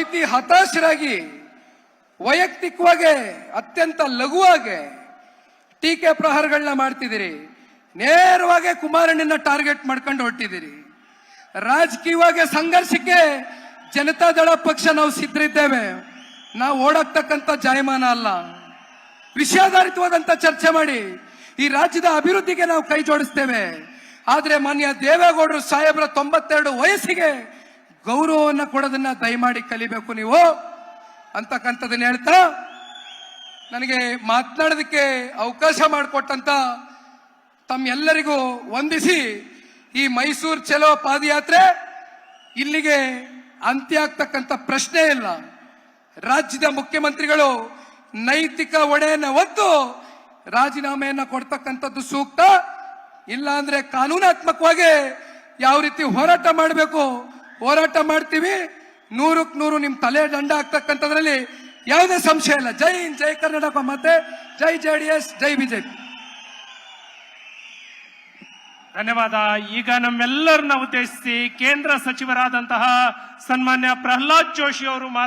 ರೀತಿ ಹತಾಶರಾಗಿ, ವೈಯಕ್ತಿಕವಾಗಿ ಅತ್ಯಂತ ಲಘುವಾಗಿ ಟೀಕೆ ಪ್ರಹಾರಗಳನ್ನ ಮಾಡ್ತಿದ್ದೀರಿ. ನೇರವಾಗಿ ಕುಮಾರಣ್ಣನ ಟಾರ್ಗೆಟ್ ಮಾಡ್ಕೊಂಡು ಹೊರಟಿದ್ದೀರಿ. ರಾಜಕೀಯವಾಗಿ ಸಂಘರ್ಷಕ್ಕೆ ಜನತಾದಳ ಪಕ್ಷ ನಾವು ಸಿದ್ಧರಿದ್ದೇವೆ. ನಾವು ಓಡಾಕ್ತಕ್ಕಂಥ ಜಾಯಮಾನ ಅಲ್ಲ. ವಿಷಯಾಧಾರಿತವಾದಂತ ಚರ್ಚೆ ಮಾಡಿ, ಈ ರಾಜ್ಯದ ಅಭಿವೃದ್ಧಿಗೆ ನಾವು ಕೈ ಜೋಡಿಸ್ತೇವೆ. ಆದರೆ ಮಾನ್ಯ ದೇವೇಗೌಡರು ಸಾಹೇಬರ ತೊಂಬತ್ತೆರಡು ವಯಸ್ಸಿಗೆ ಗೌರವವನ್ನ ಕೊಡೋದನ್ನ ದಯಮಾಡಿ ಕಲಿಬೇಕು ನೀವು ಅಂತಕ್ಕಂಥದ್ದನ್ನ ಹೇಳ್ತಾ ನನಗೆ ಮಾತನಾಡೋದಕ್ಕೆ ಅವಕಾಶ ಮಾಡಿಕೊಟ್ಟಂತ ತಮ್ಮೆಲ್ಲರಿಗೂ ವಂದಿಸಿ ಈ ಮೈಸೂರು ಚಲೋ ಪಾದಯಾತ್ರೆ ಇಲ್ಲಿಗೆ ಅಂತ್ಯ ಆಗ್ತಕ್ಕಂಥ ಪ್ರಶ್ನೆ ಇಲ್ಲ. ರಾಜ್ಯದ ಮುಖ್ಯಮಂತ್ರಿಗಳು ನೈತಿಕ ಒಡೆಯನ್ನ ಒತ್ತು ರಾಜೀನಾಮೆಯನ್ನ ಕೊಡ್ತಕ್ಕಂಥದ್ದು ಸೂಕ್ತ. ಇಲ್ಲ ಅಂದ್ರೆ ಕಾನೂನಾತ್ಮಕವಾಗಿ ಯಾವ ರೀತಿ ಹೋರಾಟ ಮಾಡಬೇಕು ಹೋರಾಟ ಮಾಡ್ತೀವಿ. ನೂರಕ್ಕೆ ನೂರು ನಿಮ್ ತಲೆ ದಂಡ ಆಗ್ತಕ್ಕಂಥದ್ರಲ್ಲಿ ಯಾವುದೇ ಸಂಶಯ ಇಲ್ಲ. ಜೈ ಹಿಂದ್, ಜೈ ಕರ್ನಾಟಕ ಮತ್ತೆ ಜೈ ಜೆ ಡಿ ಎಸ್, ಜೈ ಬಿಜೆಪಿ ಧನ್ಯವಾದ. ಈಗ ನಮ್ಮೆಲ್ಲರನ್ನ ಉದ್ದೇಶಿಸಿ ಕೇಂದ್ರ ಸಚಿವರಾದಂತಹ ಸನ್ಮಾನ್ಯ ಪ್ರಹ್ಲಾದ್ ಜೋಶಿ ಅವರು.